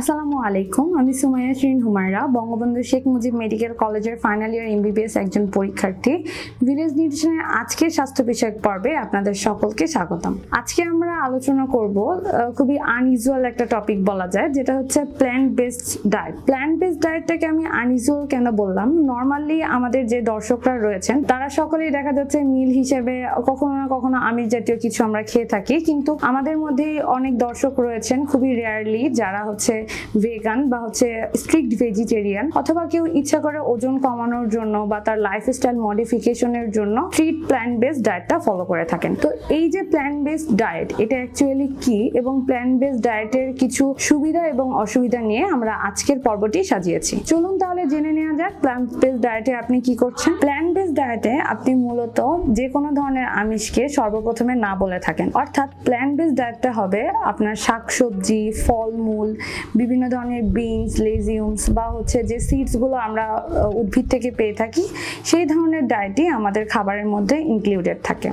আসসালামু আলাইকুম, আমি সুমাইয়া শিরিন হুমায়রা, বঙ্গবন্ধু শেখ মুজিব মেডিকেল কলেজের ফাইনাল ইয়ার এমবিবিএস একজন পরীক্ষার্থী। ভিলেজ নিউট্রিশনের আজকের স্বাস্থ্য বিষয়ক পর্বে আপনাদের সকলকে স্বাগতম। আজকে আমরা আলোচনা করব খুবই আনইউজুয়াল একটা টপিক বলা যায়, যেটা হচ্ছে plant based diet plant based ডায়েটটাকে আমি আনইউজুয়াল কেন বললাম? নর্মালি আমাদের যে দর্শকরা রয়েছেন, তারা সকলেই দেখা যাচ্ছে মিল হিসেবে কখনো না কখনো আমিষ জাতীয় কিছু আমরা খেয়ে থাকি, কিন্তু আমাদের মধ্যেই অনেক দর্শক রয়েছেন, খুবই রেয়ারলি যারা হচ্ছে ভেগান বা হচ্ছে স্ট্রিক্ট ভেজিটেরিয়ান অথবা কেউ ইচ্ছা করে ওজন কমানোর জন্য বা তার লাইফস্টাইল মডিফিকেশনের জন্য স্ট্রিট প্ল্যান বেসড ডায়েটটা ফলো করে থাকেন। তো এই যে প্ল্যান বেসড ডায়েট এটা অ্যাকচুয়ালি কি এবং প্ল্যান বেসড ডায়েটের কিছু সুবিধা এবং অসুবিধা নিয়ে আমরা আজকের পর্বটি সাজিয়েছি। চলুন তাহলে জেনে নেওয়া যাক প্ল্যান বেসড ডায়েটে আপনি কি করছেন। প্ল্যান বেসড ডায়েটে আপনি মূলত যে কোনো ধরনের আমিষকে সর্বপ্রথমে না বলে থাকেন। অর্থাৎ প্ল্যান বেসড ডায়েটটা হবে আপনার শাকসবজি, ফলমূল বিভিন্ন ধরনের বিনস লেজিউমস বা হচ্ছে যে সিডসগুলো আমরা উদ্ভিদ থেকে পেয়ে থাকি, সেই ধরনের ডায়েটই আমাদের খাবারের মধ্যে ইনক্লুডেড থাকে।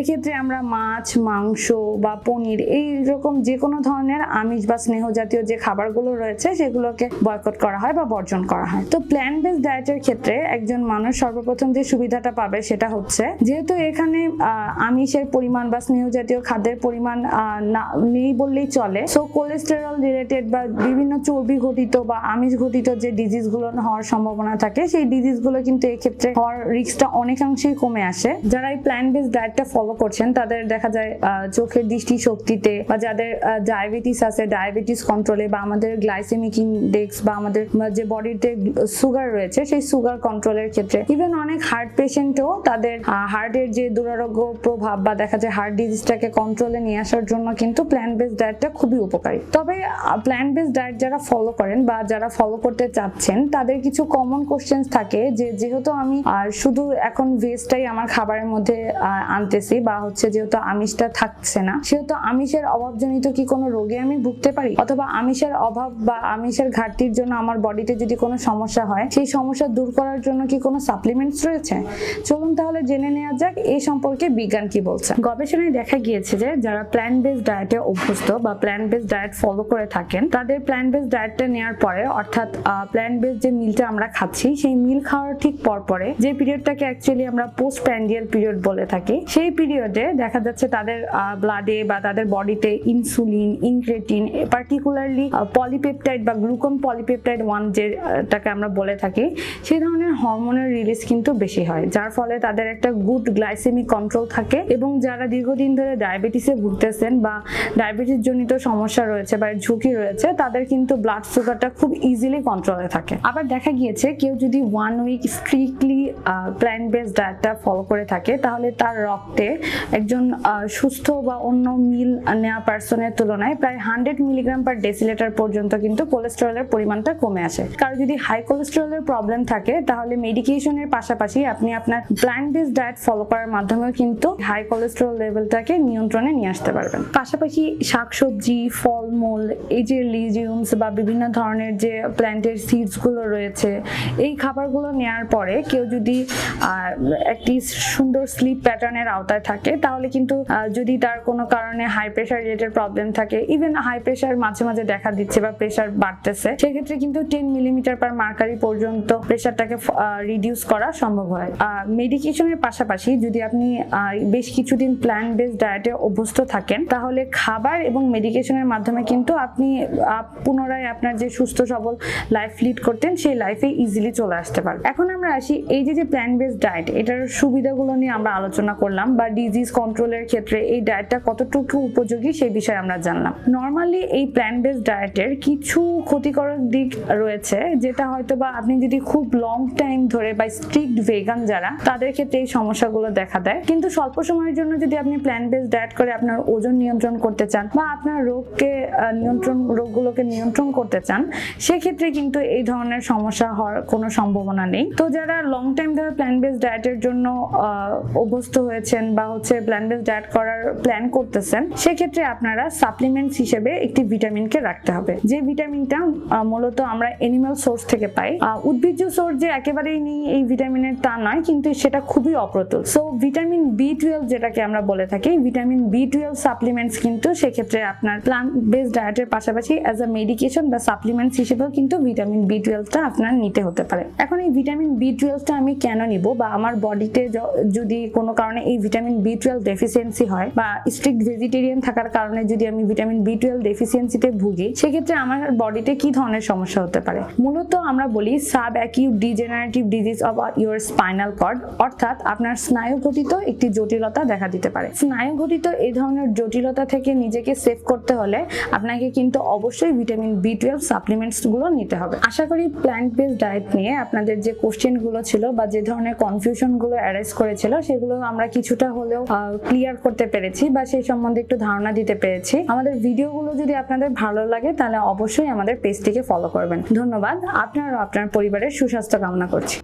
এক্ষেত্রে আমরা মাছ, মাংস বা পনির এই রকম যে কোনো ধরনের আমিষ বা স্নেহ জাতীয় যে খাবারগুলো রয়েছে, সেগুলোকে বয়কট করা হয় বা বর্জন করা হয়। তো প্ল্যান্ট বেসড ডায়েটের ক্ষেত্রে একজন মানুষ সর্বপ্রথম যে সুবিধাটা পাবে সেটা হচ্ছে, যেহেতু এখানে আমিষের পরিমাণ বা স্নেহ জাতীয় খাদ্যের পরিমাণ নেই বললেই চলে সো কোলেস্টেরল রিলেটেড বা বিভিন্ন চর্বি ঘটিত বা আমিষ ঘটিত যে ডিজিজগুলো হওয়ার সম্ভাবনা থাকে, সেই ডিজিজগুলো কিন্তু এক্ষেত্রে হওয়ার রিস্কটা অনেকাংশেই কমে আসে। যারা এই প্ল্যান্ট বেসড ডায়েটটা ফলো করছেন, তাদের দেখা যায় চোখের দৃষ্টি শক্তিতে বা যাদের ডায়াবেটিস আছে ডায়াবেটিস কন্ট্রোলে বা আমাদের গ্লাইসেমিক ইনডেক্স বা আমাদের যে বডিতে সুগার রয়েছে, সেই সুগার কন্ট্রোলের ক্ষেত্রে ইভেন অনেক হার্ট পেশেন্টও তাদের হার্টের যে দুরারোগ্য প্রভাব বা দেখা যায় হার্ট ডিজিজটাকে কন্ট্রোলে নিয়ে আসার জন্য কিন্তু প্ল্যান্ট বেসড ডায়েটটা খুবই উপকারী। তবে প্ল্যান্ট বেসড ডায়েট যারা ফলো করেন বা যারা ফলো করতে চাচ্ছেন, তাদের কিছু কমন কোশ্চেন্স থাকে যে যেহেতু আমি, আর শুধু এখন ভেজটাই আমার খাবারের মধ্যে আনতেছি বা হচ্ছে যেহেতু আমিষটা থাকছে না, সেহেতু আমিষের অভাবজনিত কি কোনো রোগে আমি ভুগতে পারি? অথবা আমিষের অভাব বা আমিষের ঘাটতির জন্য আমার বডিতে যদি কোনো সমস্যা হয়, সেই সমস্যা দূর করার জন্য কি কোনো সাপ্লিমেন্টস রয়েছে? চলুন তাহলে জেনে নেওয়া যাক এই সম্পর্কে বিজ্ঞান কি বলছে। গবেষণায় দেখা গিয়েছে যে যারা প্ল্যান্ট বেসড ডায়েটে অভ্যস্ত বা প্ল্যান্ট বেসড ডায়েট ফলো করে থাকেন, তাদের প্ল্যান্ট বেসড ডায়েটটা নেওয়ার পরে, অর্থাৎ প্ল্যান্ট বেসড যে মিলটা আমরা খাচ্ছি, সেই মিল খাওয়ার ঠিক পর পরে যে পিরিয়ডটাকে অ্যাকচুয়ালি আমরা পোস্ট প্যান্ডিয়াল পিরিয়ড বলে থাকি, সেই পিরিয়ডে দেখা যাচ্ছে তাদের ব্লাডে বা তাদের বডিতে ইনসুলিন ইনক্রেটিন পার্টিকুলারলি পলিপেপটাইড বা গ্লুকন পলিপেপটাইড ওয়ান যেটাকে আমরা বলে থাকি, সেই ধরনের হরমোনের রিলিজ কিন্তু বেশি হয়। যার ফলে তাদের একটা গুড গ্লাইসেমিক কন্ট্রোল থাকে এবং যারা দীর্ঘদিন ধরে ডায়াবেটিসে ভুগতেছেন বা ডায়াবেটিস জনিত সমস্যা রয়েছে বা ঝুঁকি রয়েছে তাদের কিন্তু ব্লাড সুগারটা খুব ইজিলি কন্ট্রোলে থাকে। আবার দেখা গিয়েছে, কেউ যদি one week strictly plant based ডায়েটটা follow করে থাকে, তাহলে তার রক্তে একজন সুস্থ বা অন্য মিল নেওয়া পার্সনের তুলনায় প্রায় হান্ড্রেড মিলিগ্রাম পার ডেসিলেটার পর্যন্ত কিন্তু কোলেস্টেরলের পরিমাণটা কমে আসে। কারও যদি হাই কোলেস্টেরলের প্রবলেম থাকে, তাহলে মেডিকেশনের পাশাপাশি আপনি আপনার প্ল্যান্ট বেসড ডায়েট ফলো করার মাধ্যমেও কিন্তু হাই কোলেস্টেরল লেভেলটাকে নিয়ন্ত্রণে নিয়ে আসতে পারবেন। পাশাপাশি শাকসবজি, ফলমূল, এই যে লিজিউমস বা বিভিন্ন ধরনের যে প্ল্যান্টের সিডসগুলো রয়েছে, এই খাবারগুলো নেওয়ার পরে কেউ যদি একটি সুন্দর স্লিপ প্যাটার্নের আওতায় থাকে, তাহলে কিন্তু যদি তার কোনো কারণে হাই প্রেশার রিলেটেড প্রবলেম থাকে ইভেন হাই প্রেশার মাঝে মাঝে দেখা দিচ্ছে বা প্রেশার বাড়তেছে, সেক্ষেত্রে কিন্তু টেন মিলিমিটার পার মার্কারি পর্যন্ত প্রেশারটাকে রিডিউস করা সম্ভব হয়। মেডিকেশনের পাশাপাশি যদি আপনি বেশ কিছুদিন প্ল্যান বেসড ডায়েটে অভ্যস্ত থাকেন, তাহলে খাবার এবং মেডিকেশনের মাধ্যমে কিন্তু আপনি পুনরায় আপনার যে সুস্থ, সবল লাইফ লিড করতেন, সেই লাইফে ইজিলি চলে আসতে পারবেন এখন আমরা আসি, এই যে যে প্ল্যান বেসড ডায়েট এটার সুবিধাগুলো নিয়ে আমরা আলোচনা করলাম বা ডিজিজ কন্ট্রোলের ক্ষেত্রে এই ডায়েটটা কতটুকু উপযোগী সেই বিষয়ে আমরা জানলাম। নর্মালি এই প্ল্যান বেসড ডায়েটের কিছু ক্ষতিকারক দিক রয়েছে, যেটা হয়তো বা আপনি যদি খুব লং টাইম ধরে বা স্ট্রিক্ট ভেগান যারা, তাদের ক্ষেত্রে এই সমস্যাগুলো দেখা দেয়। কিন্তু স্বল্প সময়ের জন্য যদি আপনি প্ল্যান বেসড ডায়েট করে আপনার ওজন নিয়ন্ত্রণ করতে চান বা আপনার রোগকে নিয়ন্ত্রণ রোগগুলোকে নিয়ন্ত্রণ করতে চান, সেক্ষেত্রে কিন্তু এই ধরনের সমস্যা হওয়ার কোনো সম্ভাবনা নেই। তো যারা লং টাইম ধরে প্ল্যান বেসড ডায়েটের জন্য অভ্যস্ত হয়েছেন বা হচ্ছে প্ল্যান বেসড ডায়েট করার প্ল্যান করতেছেন, সেক্ষেত্রে আপনারা সাপ্লিমেন্টস হিসেবে একটি ভিটামিনকে রাখতে হবে। যে ভিটামিনটা মূলত আমরা এনিম্যাল সোর্স থেকে পাই উদ্ভিজ্জ সোর্স যে একেবারেই নেই এই ভিটামিনের তা নয়, কিন্তু সেটা খুবই অপ্রতুল। সো ভিটামিন বি টুয়েলভ যেটাকে আমরা বলে থাকি ভিটামিন বি টুয়েলভ সাপ্লিমেন্টস কিন্তু সেক্ষেত্রে আপনার প্ল্যান বেসড ডায়েটের পাশাপাশি অ্যাজ আ মেডিকেশন বা সাপ্লিমেন্টস হিসেবেও কিন্তু ভিটামিন বি টুয়েলভটা আপনার নিতে হতে পারে। এখন এই ভিটামিন বি টুয়েলভটা আমি কেন নিব বা আমার বডিতে যদি কোনো কারণে এই ভিটামিন বি টুয়েলভ ডেফিসিয়েন্সি হয় বা স্ট্রিক্ট ভেজিটেরিয়ান থাকার কারণে যদি আমি ভিটামিন বি টুয়েলভ ডেফিসিয়েন্সিতে ভুগি, সেক্ষেত্রে আমার বডিতে কি ধরনের সমস্যা হতে পারে? মূলত আমরা বলি sub acute degenerative disease of your spinal cord অর্থাৎ আপনার স্নায়ু ঘটিত একটি জটিলতা দেখা দিতে পারে। স্নায়ু ঘটিত এই ধরনের জটিলতা থেকে নিজেকে সেভ করতে হলে আপনাকে কিন্তু অবশ্যই ভিটামিন বি টুয়েলভ সাপ্লিমেন্টসগুলো নিতে হবে। আশা করি প্ল্যান্ট বেসড ডায়েট নিয়ে আপনাদের যে কোশ্চেনগুলো ছিল বা যে ধরনের কনফিউশনগুলো অ্যারাইজ করেছিল, সেগুলো আমরা কিছুটা হলেও ক্লিয়ার করতে পেরেছি বা সেই সম্বন্ধে একটু ধারণা দিতে পেরেছি। আমাদের ভিডিওগুলো যদি আপনাদের ভালো লাগে, তাহলে অবশ্যই আমাদের পেজটিকে ফলো করবেন। ধন্যবাদ। আপনার আপনার পরিবারের সুস্বাস্থ্য কামনা করছি।